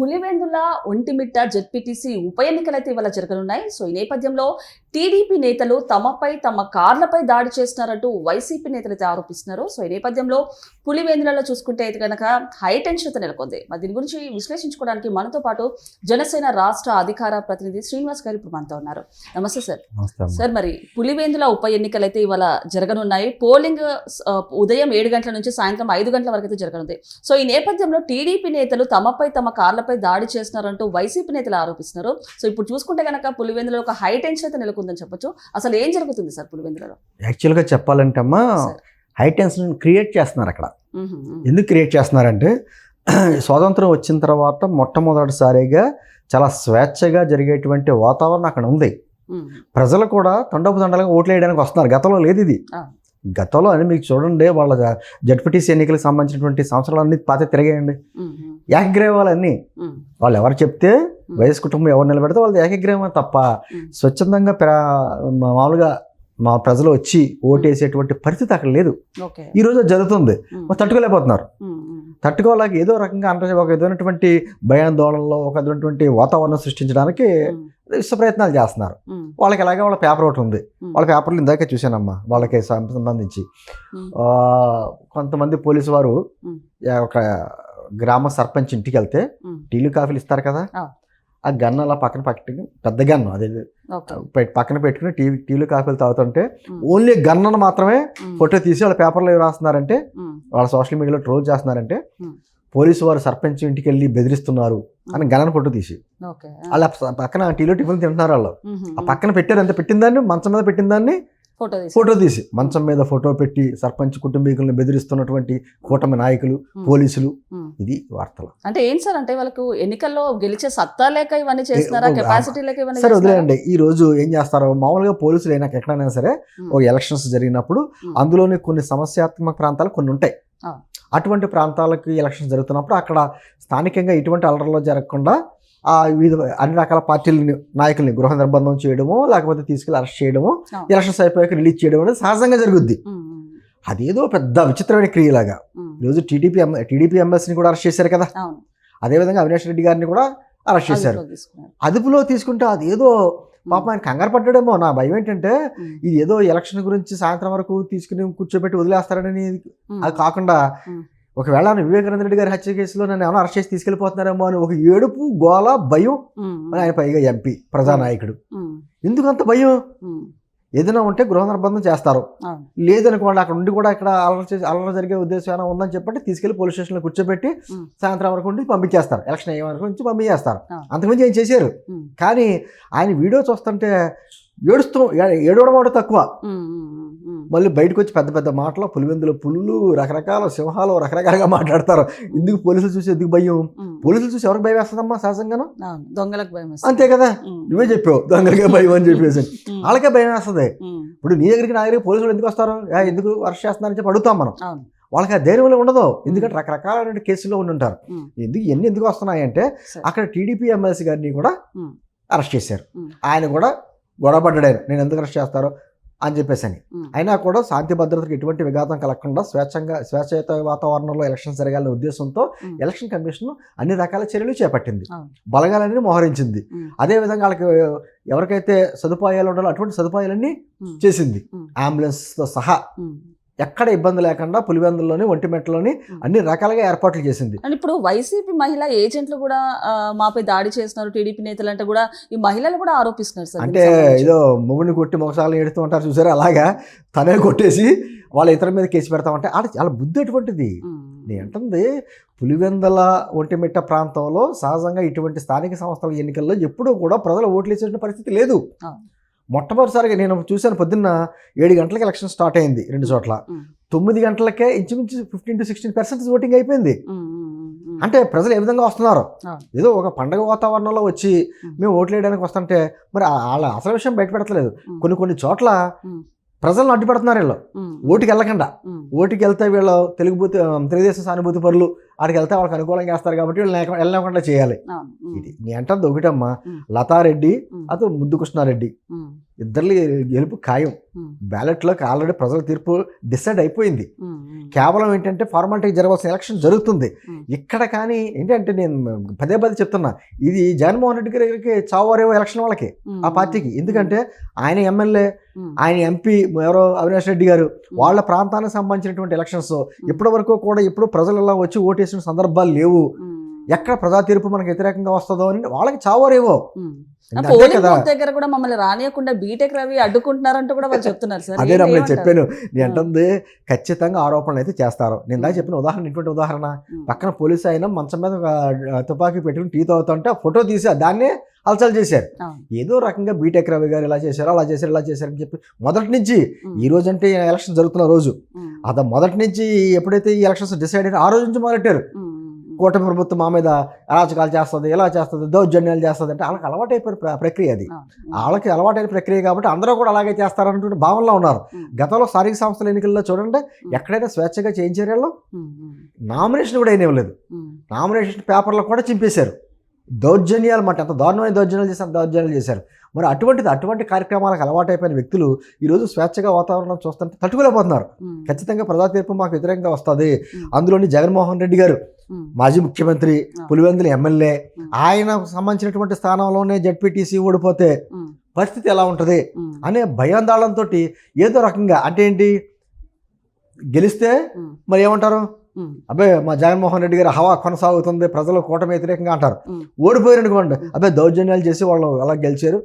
Pulivendula Vontimitta ZPTC ఉప ఎన్నికలైతే ఇవాళ జరగనున్నాయి. సో ఈ నేపథ్యంలో టీడీపీ నేతలు తమపై తమ కార్లపై దాడి చేస్తున్నారంటూ వైసీపీ నేతలు అయితే ఆరోపిస్తున్నారు. సో ఈ నేపథ్యంలో పులివెందులలో చూసుకుంటే అయితే కనుక హై టెన్షన్ అయితే నెలకొంది. మరి దీని గురించి విశ్లేషించుకోవడానికి మనతో పాటు జనసేన రాష్ట్ర అధికార ప్రతినిధి శ్రీనివాస్ గారు ఇప్పుడు మనతో ఉన్నారు. నమస్తే సార్. సార్ మరి పులివెందుల ఉప ఎన్నికలు అయితే ఇవాళ జరగనున్నాయి. పోలింగ్ ఉదయం ఏడు గంటల నుంచి సాయంత్రం ఐదు గంటల వరకు అయితే జరగనుంది. సో ఈ నేపథ్యంలో టీడీపీ నేతలు తమపై తమ కార్లపై దాడి చేస్తున్నారంటూ వైసీపీ నేతలు ఆరోపిస్తున్నారు. సో ఇప్పుడు చూసుకుంటే కనుక పులివెందులో ఒక హై టెన్షన్ అయితే నెలకొందని చెప్పొచ్చు అసలు ఏం జరుగుతుంది సార్ పులివెందులలో యాక్చువల్గా చెప్పాలంటే అమ్మా సరే. హై టెన్షన్ క్రియేట్ చేస్తున్నారు అక్కడ. ఎందుకు క్రియేట్ చేస్తున్నారంటే స్వాతంత్రం వచ్చిన తర్వాత మొట్టమొదటిసారిగా చాలా స్వేచ్ఛగా జరిగేటువంటి వాతావరణం అక్కడ ఉంది. ప్రజలు కూడా తండపు తండలుగా ఓట్లు వేయడానికి వస్తున్నారు గతంలో లేదు ఇది. గతంలో అని మీకు చూడండి వాళ్ళ జడ్పీటీసీ ఎన్నికలకు సంబంధించినటువంటి సంవత్సరాలన్నీ పాత తిరగేయండి మ్మ్. వాళ్ళు ఎవరు చెప్తే వైఎస్ కుటుంబం ఎవరు నిలబెడితే వాళ్ళది ఏకగ్రీవం తప్ప. స్వచ్ఛందంగా మామూలుగా మా ప్రజలు వచ్చి ఓటేసేటువంటి పరిస్థితి అక్కడ లేదు. ఈ రోజు జరుగుతుంది. తట్టుకోలేకపోతున్నారు. తట్టుకోలేక ఏదో రకంగా అంటే ఒక విధమైనటువంటి భయాందోళనలో ఒక విధమైనటువంటి వాతావరణం సృష్టించడానికి. విశ్వ ప్రయత్నాలు చేస్తున్నారు. వాళ్ళకి ఎలాగే వాళ్ళ పేపర్ ఒకటి ఉంది. వాళ్ళ పేపర్లు ఇందాకే చూశానమ్మా. వాళ్ళకి సంబంధించి. కొంతమంది పోలీసు వారు ఒక గ్రామ సర్పంచ్ ఇంటికి వెళ్తే. టీలు కాఫీలు ఇస్తారు కదా? ఆ. గన్ను అలా పక్కన పట్టుకుని పెద్ద గన్ను అదే పక్కన పెట్టుకుని టీ టీలు కాఫీలు తాగుతుంటే. ఓన్లీ గన్నను మాత్రమే. ఫోటో తీసి వాళ్ళ పేపర్లో రాస్తున్నారంటే. వాళ్ళ సోషల్ మీడియాలో ట్రోల్ చేస్తున్నారంటే. పోలీసు వారు సర్పంచ్ ఇంటికి వెళ్ళి బెదిరిస్తున్నారు అని గణన ఫోటో తీసి వాళ్ళ పక్కన టీలో టిఫిన్ తింటున్నారు వాళ్ళు. ఆ పక్కన పెట్టారు ఎంత పెట్టిన దాన్ని మంచం మీద పెట్టిన దాన్ని ఫోటో తీసి ఫోటో తీసి మంచం మీద ఫోటో పెట్టి సర్పంచ్ కుటుంబీకులను బెదిరిస్తున్నటువంటి కూటమి నాయకులు. పోలీసులు. ఇది వార్తలు అంటే ఏం సార్ అంటే వాళ్ళకు ఎన్నికల్లో గెలిచే సత్తా లేక ఇవన్నీ చేస్తున్నారా కెపాసిటీ లేక ఇవన్నీ సరే ఈ రోజు ఏం చేస్తారు మామూలుగా పోలీసులు అయినా ఎక్కడైనా సరే. ఒక ఎలక్షన్స్ జరిగినప్పుడు. అందులోని కొన్ని సమస్యాత్మక ప్రాంతాలు కొన్ని ఉంటాయి. అటువంటి ప్రాంతాలకి ఎలక్షన్స్ జరుగుతున్నప్పుడు అక్కడ స్థానికంగా ఇటువంటి అలర్లో జరగకుండా ఆ వివిధ అన్ని రకాల పార్టీలని నాయకుల్ని గృహ నిర్బంధం చేయడమో లేకపోతే తీసుకెళ్ళి అరెస్ట్ చేయడమో. ఎలక్షన్స్ అయిపోయాక రిలీజ్ చేయడం అనేది సహజంగా జరుగుద్ది. అదేదో పెద్ద విచిత్రమైన క్రియలాగా. ఈరోజు టీడీపీ టీడీపీ ఎంఎస్ని కూడా అరెస్ట్ చేశారు కదా అదేవిధంగా అవినాష్ రెడ్డి గారిని కూడా అరెస్ట్ చేశారు. అదుపులో తీసుకుంటే అదేదో పాప ఆయన కంగారు పడ్డాడేమో నా భయం ఏంటంటే. ఇది ఏదో ఎలక్షన్ గురించి సాయంత్రం వరకు తీసుకుని కూర్చోబెట్టి వదిలేస్తారని. అది కాకుండా. ఒకవేళ వివేకానంద రెడ్డి గారి హత్య కేసులో నన్ను ఏమైనా అరెస్ట్ చేసి తీసుకెళ్ళిపోతున్నారేమో అని ఒక ఏడుపు గోల భయం ఆయన పైగా ఎంపీ ప్రజానాయకుడు మ్మ్. ఎందుకు అంత భయం. ఏదైనా ఉంటే గృహ నిర్బంధం చేస్తారు లేదనుకోండి అక్కడ ఉండి కూడా ఇక్కడ అల్లరి చేసి అల్లరి జరిగే ఉద్దేశం ఏమైనా ఉందని చెప్పి తీసుకెళ్ళి పోలీస్ స్టేషన్లో కూర్చోబెట్టి. సాయంత్రం వరకు ఉండి పంపించేస్తారు ఎలక్షన్ అయ్యే వరకు నుంచి పంపించేస్తారు ఆ. అంతకుమించి ఏం చేశారు. కానీ ఆయన వీడియో చూస్తుంటే ఏడుస్తూ ఏడవడం కూడా తక్కువ. మళ్ళీ బయటకు వచ్చి పెద్ద పెద్ద మాటలు పులివెందులు పుల్లు రకరకాల సింహాలు రకరకాలుగా మాట్లాడతారు ఎందుకు పోలీసులు చూసి ఎందుకు భయం. పోలీసులు చూసి ఎవరికి భయం వేస్తుందమ్మా సహజంగాను దొంగలకు భయం. అంతే కదా. నువ్వే చెప్పావు దొంగలకే భయం అని చెప్పేసి. వాళ్ళకే భయం వేస్తుంది. ఇప్పుడు నీ దగ్గరికి నా దగ్గరికి పోలీసులు ఎందుకు వస్తారు "ఏ, ఎందుకు అరెస్ట్ చేస్తున్నారని చెప్పి అడుగుతాం మనం వాళ్ళకి ఆ ధైర్యంలో ఉండదు ఎందుకంటే రకరకాలైన కేసుల్లో ఉండి ఉంటారు. ఎందుకు ఎన్ని ఎందుకు వస్తున్నాయి అంటే సరే. అక్కడ టీడీపీ ఎమ్మెల్సీ గారిని కూడా. అరెస్ట్ చేశారు. ఆయన కూడా గొడవపడ్డాడు నేను ఎందుకు అరెస్ట్ చేస్తారో అని చెప్పేసి అని. అయినా కూడా శాంతి భద్రతకు ఎటువంటి విఘాతం కలగకుండా స్వేచ్ఛంగా స్వేచ్ఛయుత వాతావరణంలో ఎలక్షన్స్ జరగాలనే ఉద్దేశంతో. ఎలక్షన్ కమిషన్ అన్ని రకాల చర్యలు చేపట్టింది. బలగాలన్నీ మోహరించింది. అదేవిధంగా వాళ్ళకి ఎవరికైతే సదుపాయాలు ఉండాలో అటువంటి సదుపాయాలన్నీ. చేసింది. అంబులెన్స్తో సహా. ఎక్కడ ఇబ్బంది లేకుండా పులివెందుల్లోని ఒంటిమెట్టలోని. అన్ని రకాలుగా ఏర్పాట్లు చేసింది అండ్ ఇప్పుడు వైసీపీ మహిళా ఏజెంట్లు కూడా మాపై దాడి చేస్తున్నారు టీడీపీ నేతలు అంటే కూడా ఈ మహిళలు కూడా ఆరోపిస్తున్నారు సార్ అంటే. ఏదో మొగుడిని కొట్టి మొగసాలను ఎడుతూ ఉంటారు చూసారు అలాగా తనే కొట్టేసి వాళ్ళ ఇతర మీద కేసు పెడతామంటే ఆడ చాలా బుద్ధి. నేను అంటుంది పులివెందల ఒంటిమిట్ట ప్రాంతంలో సహజంగా ఇటువంటి స్థానిక సంస్థల ఎన్నికల్లో ఎప్పుడూ కూడా ప్రజలు ఓట్లు వేసేటువంటి పరిస్థితి లేదు. మొట్టమొదటిసారిగా నేను చూశాను పొద్దున్న ఏడు గంటలకు ఎలక్షన్ స్టార్ట్ అయింది రెండు చోట్ల మ్మ్. తొమ్మిది గంటలకే ఇంచుమించు fifteen to sixteen percent voting అయిపోయింది. అంటే ప్రజలు ఏ విధంగా వస్తున్నారు. ఏదో ఒక పండగ వాతావరణంలో వచ్చి మ్మ్. ఓట్లు వేయడానికి వస్తుంటే మరి వాళ్ళ అసలు విషయం బయటపెడతలేదు మ్మ్. కొన్ని కొన్ని చోట్ల. ప్రజలను అడ్డుపెడుతున్నారు వీళ్ళు. ఓటుకి వెళ్ళకుండా. ఓటుకి వెళ్తే వీళ్ళు తెలుగు తెలుగుదేశం సానుభూతి పరులు ఆడికి వెళ్తే వాళ్ళకి అనుకూలంగా చేస్తారు కాబట్టి వీళ్ళు లేక- వెళ్ళకుండా చేయాలి. ఇది నీ అంటుంది ఒకటమ్మా. లతారెడ్డి అటు ముద్దు కృష్ణారెడ్డి. ఇద్దరు గెలుపు ఖాయం. ఉమ్, బ్యాలెట్లోకి ఆల్రెడీ ప్రజల తీర్పు డిసైడ్ అయిపోయింది. కేవలం ఏంటంటే ఫార్మాలిటీ జరగాల్సిన ఎలక్షన్ జరుగుతుంది. ఇక్కడ కానీ ఏంటంటే నేను పదే పదే చెప్తున్నా. ఇది జగన్మోహన్ రెడ్డి గారికి చావారేవో ఎలక్షన్ వాళ్ళకి ఆ పార్టీకి. ఎందుకంటే ఆయన ఎమ్మెల్యే ఆయన ఎంపీ ఎవరో అవినాష్ రెడ్డి గారు వాళ్ళ ప్రాంతానికి సంబంధించినటువంటి ఎలక్షన్స్. ఇప్పటి వరకు కూడా ఇప్పుడు ప్రజలు ఇలా వచ్చి చేసిన సందర్భాలు లేవు. ఎక్కడ ప్రజా తీర్పు మనకు వ్యతిరేకంగా వస్తుందో అని వాళ్ళకి చావరేవో దగ్గర కూడా మమ్మల్ని రానియకుండా బీటెక్ రవి అడ్డుకుంటున్నారంటూ కూడా వాళ్ళు చెప్తున్నారు సార్. అదే నేను? చెప్పాను. నేను అంటుంది ఖచ్చితంగా ఆరోపణలు అయితే చేస్తారు. నేను దాకా. చెప్పిన ఉదాహరణ ఇటువంటి ఉదాహరణ. పక్కన పోలీసు ఆయన మంచం మీద తుపాకీ పెట్టుకుని టీ తాగుతుంటే ఫోటో తీసి దాన్నే హల్చల్ చేశారు. ఏదో రకంగా బీటెక్ రవి గారు ఇలా చేశారు అలా చేశారు ఇలా చేశారు అని చెప్పి మొదటి నుంచి ఈ రోజు అంటే ఎలక్షన్ జరుగుతున్న రోజు. అద మొదటి నుంచి ఎప్పుడైతే ఈ ఎలక్షన్స్ డిసైడ్ అయినా ఆ రోజు నుంచి మొదలెట్టారు. కూటమి ప్రభుత్వం మా మీద అరాచకాలు చేస్తుంది ఇలా చేస్తుంది దౌర్జన్యాలు చేస్తుంది అంటే వాళ్ళకి అలవాటైపోయిన ప్ర- ప్రక్రియ అది. వాళ్ళకి అలవాటైన ప్రక్రియ కాబట్టి అందరూ కూడా అలాగే చేస్తారన్నటువంటి భావనలో ఉన్నారు. గతంలో స్థానిక సంస్థల ఎన్నికల్లో చూడండి ఎక్కడైనా స్వేచ్ఛగా చేయించారు వాళ్ళు నామినేషన్ కూడా అయినవ్వలేదు ఉమ్, నామినేషన్ పేపర్లో కూడా చింపేశారు. దౌర్జన్యాలు మాట ఎంత దారుణమైన దౌర్జన్యాలు చేశారు దౌర్జన్యాలు చేశారు. మరి అటువంటిది అటువంటి కార్యక్రమాలకు అలవాటైపోయిన వ్యక్తులు ఈరోజు స్వేచ్ఛగా వాతావరణం చూస్తుంటే తట్టుకోలేకపోతున్నారు. ఖచ్చితంగా ప్రజా తీర్పు మాకు వ్యతిరేకంగా వస్తుంది. అందులోని జగన్మోహన్ రెడ్డి గారు మాజీ ముఖ్యమంత్రి. పులివెందుల ఎమ్మెల్యే ఆయన సంబంధించినటువంటి స్థానంలోనే జడ్పీటీసీ ఓడిపోతే పరిస్థితి ఎలా ఉంటుంది అనే భయాందోళనతో ఏదో రకంగా అంటే ఏంటి? గెలిస్తే మరి ఏమంటారు? ఉమ్, అబ్బే మా జగన్మోహన్ రెడ్డి గారు హవా కొనసాగుతుంది ప్రజలు కూటమి వ్యతిరేకంగా అంటారు. ఓడిపోయారు అనుకోండి అబ్బే దౌర్జన్యాలు చేసి వాళ్ళు అలా గెలిచారు.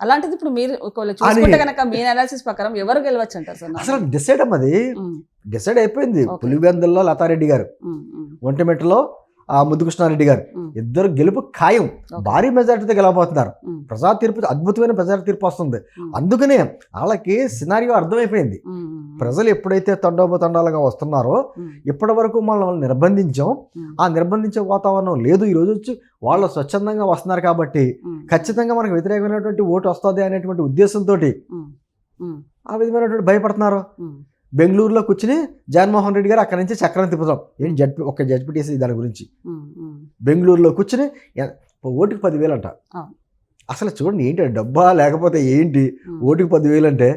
అలాంటిది ఇప్పుడు మీరు ఒకవేళ చూసుకుంటే కనుక మీ అనాలిసిస్ ప్రకారం ఎవరు గెలవచ్చు అంటారు సార్? అసలు డిసైడ్ అమ్మది. డిసైడ్ అయిపోయింది. పులివెందుల్లో లతారెడ్డి గారు. ఒంటిమిట్టలో ముద్దుకృష్ణారెడ్డి గారు. ఇద్దరు గెలుపు ఖాయం. భారీ మెజార్టీతో గెలవబోతున్నారు. ప్రజా తీర్పు అద్భుతమైన ప్రజా తీర్పు వస్తుంది. అందుకనే వాళ్ళకి సినారియో అర్థమైపోయింది. ప్రజలు ఎప్పుడైతే తండోపతండాలుగా వస్తున్నారో ఇప్పటి వరకు మనల్ని నిర్బంధించాం. ఆ నిర్బంధించే వాతావరణం లేదు. ఈ రోజు వచ్చి వాళ్ళు స్వచ్ఛందంగా వస్తున్నారు కాబట్టి ఖచ్చితంగా మనకు వ్యతిరేకమైనటువంటి ఓటు వస్తుంది అనేటువంటి ఉద్దేశంతో ఆ విధమైనటువంటి భయపడుతున్నారు. బెంగళూరులో కూర్చుని జగన్మోహన్ రెడ్డి గారు అక్కడి నుంచి చక్రం తిప్పుతాం. ఏంటి జడ్పీ ఒక జడ్పీటీసీ దాని గురించి. బెంగళూరులో కూర్చుని ఓటుకి పదివేలు అంట. అసలు చూడండి ఏంటి డబ్బా లేకపోతే ఏంటి? ఓటుకి పదివేలు అంటే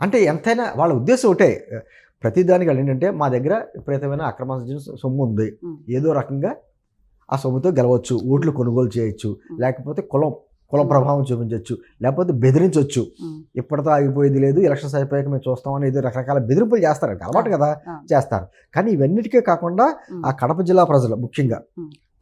అంటే ఎంతైనా వాళ్ళ ఉద్దేశం ఒకటే. ప్రతిదానికి వాళ్ళు ఏంటంటే మా దగ్గర విపరీతమైన అక్రమ సొమ్ము ఉంది. ఏదో రకంగా ఆ సొమ్ముతో గెలవచ్చు ఓట్లు కొనుగోలు చేయొచ్చు. లేకపోతే కులం. కుల. ప్రభావం చూపించవచ్చు లేకపోతే బెదిరించవచ్చు ఇప్పటితో ఆగిపోయేది లేదు ఎలక్షన్స్ అయిపోయాక మేము చూస్తామని ఏదో రకరకాల బెదిరింపులు చేస్తారు అలవాటు కదా. చేస్తారు కానీ ఇవన్నిటికీ కాకుండా ఆ కడప జిల్లా ప్రజలు ముఖ్యంగా.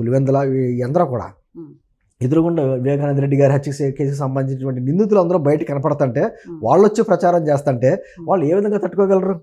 పులివెందుల ఈ అందరూ కూడా. ఎదురుగుండా వివేకానంద రెడ్డి గారి హత్య కేసుకు సంబంధించినటువంటి నిందితులు అందరూ బయట కనపడుతుంటే. వాళ్ళు వచ్చి ప్రచారం చేస్తుంటే వాళ్ళు ఏ విధంగా తట్టుకోగలరు.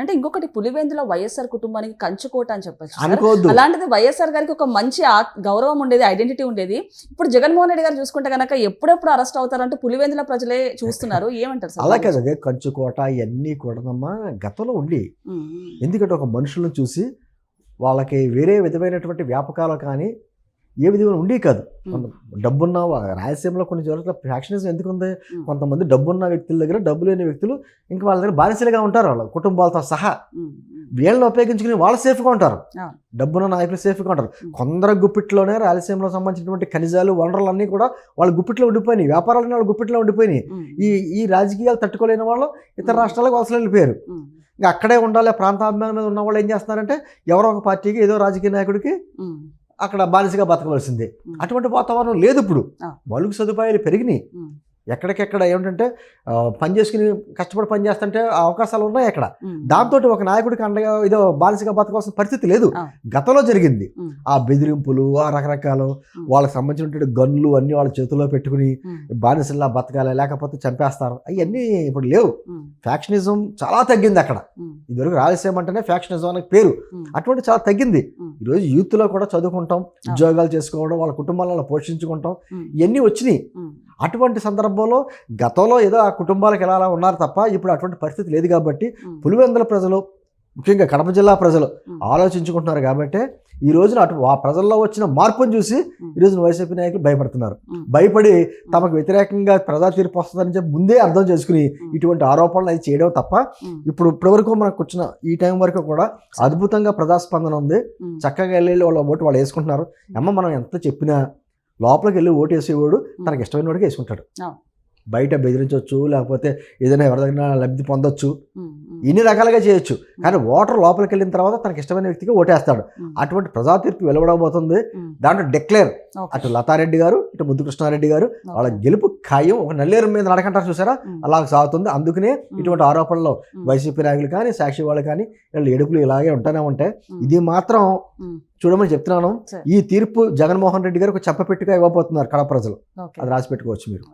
అంటే ఇంకొకటి పులివెందుల వైఎస్ఆర్ కుటుంబానికి కంచుకోట అని చెప్పచ్చు. అనుకోవద్దు. అలాంటిది వైఎస్ఆర్ గారికి ఒక మంచి గౌరవం ఉండేది ఐడెంటిటీ ఉండేది. ఇప్పుడు జగన్మోహన్ రెడ్డి గారు చూసుకుంటే కనుక ఎప్పుడెప్పుడు అరెస్ట్ అవుతారంటే పులివెందుల ప్రజలే చూస్తున్నారు. ఏమంటారు సార్ అలా కాదు అదే కంచుకోట ఇవన్నీ కూడానమ్మా గతంలో ఉండి. ఎందుకంటే ఒక మనుషులను చూసి వాళ్ళకి వేరే విధమైనటువంటి వ్యాపకాలు కానీ ఏ విధమైన ఉండి కాదు. డబ్బున్న రాయలసీమలో కొన్ని చోట్ల ఫ్యాక్షనిజం ఎందుకు ఉంది కొంతమంది డబ్బున్న వ్యక్తుల దగ్గర డబ్బు లేని వ్యక్తులు ఇంకా వాళ్ళ దగ్గర బానిసలుగా ఉంటారు వాళ్ళు కుటుంబాలతో సహా. వీళ్ళని ఉపయోగించుకుని వాళ్ళు సేఫ్గా ఉంటారు. డబ్బున్న నాయకులు సేఫ్గా ఉంటారు. కొందరు గుప్పిట్లోనే రాయలసీమలో సంబంధించినటువంటి ఖనిజాలు వనరులు అన్నీ కూడా వాళ్ళ గుప్పిట్లో ఉండిపోయినాయి. వ్యాపారాలన్నీ వాళ్ళ గుప్పిట్లో ఉండిపోయినాయి. ఈ ఈ రాజకీయాలు తట్టుకోలేని వాళ్ళు ఇతర. రాష్ట్రాలకు వలసలు వెళ్ళిపోయారు ఇంకా అక్కడే ఉండాలి ప్రాంతాభిమానం మీద ఉన్న వాళ్ళు ఏం చేస్తున్నారంటే ఎవరో ఒక పార్టీకి ఏదో రాజకీయ నాయకుడికి అక్కడ బానిసగా బతకవలసిందే. అటువంటి వాతావరణం లేదు ఇప్పుడు. మౌలిక సదుపాయాలు పెరిగినాయి. ఎక్కడికెక్కడ ఏమిటంటే ఆ, పని చేసుకుని కష్టపడి పని చేస్తుంటే ఆ అవకాశాలు ఉన్నాయి అక్కడ. దాంతో ఒక నాయకుడికి అండగా ఏదో బానిసగా బతకవలసిన పరిస్థితి లేదు. గతంలో జరిగింది. ఆ బెదిరింపులు ఆ రకరకాలు. వాళ్ళకి సంబంధించినటువంటి గన్లు అన్ని వాళ్ళ చేతుల్లో పెట్టుకుని బానిసల్లా బతకాలి లేకపోతే చంపేస్తారు. అవన్నీ ఇప్పుడు లేవు. ఫ్యాక్షనిజం చాలా తగ్గింది అక్కడ. ఇదివరకు రాయలసీమ అంటేనే ఫ్యాక్షనిజం అనే పేరు. అటువంటి చాలా తగ్గింది. ఈరోజు యూత్లో కూడా చదువుకుంటాం ఉద్యోగాలు చేసుకోవడం వాళ్ళ కుటుంబాలను పోషించుకుంటాం. ఇవన్నీ వచ్చినాయి. అటువంటి సందర్భంలో గతంలో ఏదో ఆ కుటుంబాలకు ఎలా అలా ఉన్నారు తప్ప ఇప్పుడు అటువంటి పరిస్థితి లేదు కాబట్టి పులివెందుల ప్రజలు ముఖ్యంగా కడప జిల్లా ప్రజలు. ఆలోచించుకుంటున్నారు కాబట్టి ఈ రోజున అటు ఆ ప్రజల్లో వచ్చిన మార్పును చూసి. ఈ రోజున వైసీపీ నాయకులు భయపడుతున్నారు. భయపడి తమకు వ్యతిరేకంగా ప్రజా తీర్పు వస్తుందని చెప్పి ముందే అర్థం చేసుకుని. ఇటువంటి ఆరోపణలు అది చేయడం తప్ప. ఇప్పుడు ఇప్పటివరకు మనకు వచ్చిన ఈ టైం వరకు కూడా అద్భుతంగా ప్రజాస్పందన ఉంది. చక్కగా వెళ్ళి వాళ్ళ ఓటు వాళ్ళు వేసుకుంటున్నారు అమ్మ మనం ఎంత చెప్పినా లోపలికి వెళ్ళి ఓటు వేసేవాడు తనకి ఇష్టమైన వాడికి వేసుకుంటాడు. బయట బెదిరించవచ్చు లేకపోతే ఏదైనా ఎవరిదైనా లబ్ధి పొందొచ్చు. ఇన్ని రకాలుగా చేయొచ్చు కానీ ఓటర్ లోపలికి వెళ్ళిన తర్వాత తనకి ఇష్టమైన వ్యక్తికి ఓటేస్తాడు. అటువంటి ప్రజా తీర్పు వెలువడబోతుంది. దాంట్లో డిక్లేర్. అటు లతారెడ్డి గారు ఇటు ముద్దు కృష్ణారెడ్డి గారు వాళ్ళ. గెలుపు ఖాయం ఒక నల్లేరు మీద నడకంటారు చూసారా. అలా సాగుతుంది అందుకనే ఇటువంటి ఆరోపణలు. వైసీపీ నాయకులు కానీ సాక్షి వాళ్ళు కానీ వీళ్ళు ఎడుపులు ఇలాగే ఉంటూనే ఉంటాయి. ఇది మాత్రం. చూడమని చెప్తున్నాను. ఈ తీర్పు జగన్మోహన్ రెడ్డి గారికి ఒక చెప్పపెట్టుగా ఇవ్వబోతున్నారు కడప ప్రజలు అది రాసి పెట్టుకోవచ్చు మీరు.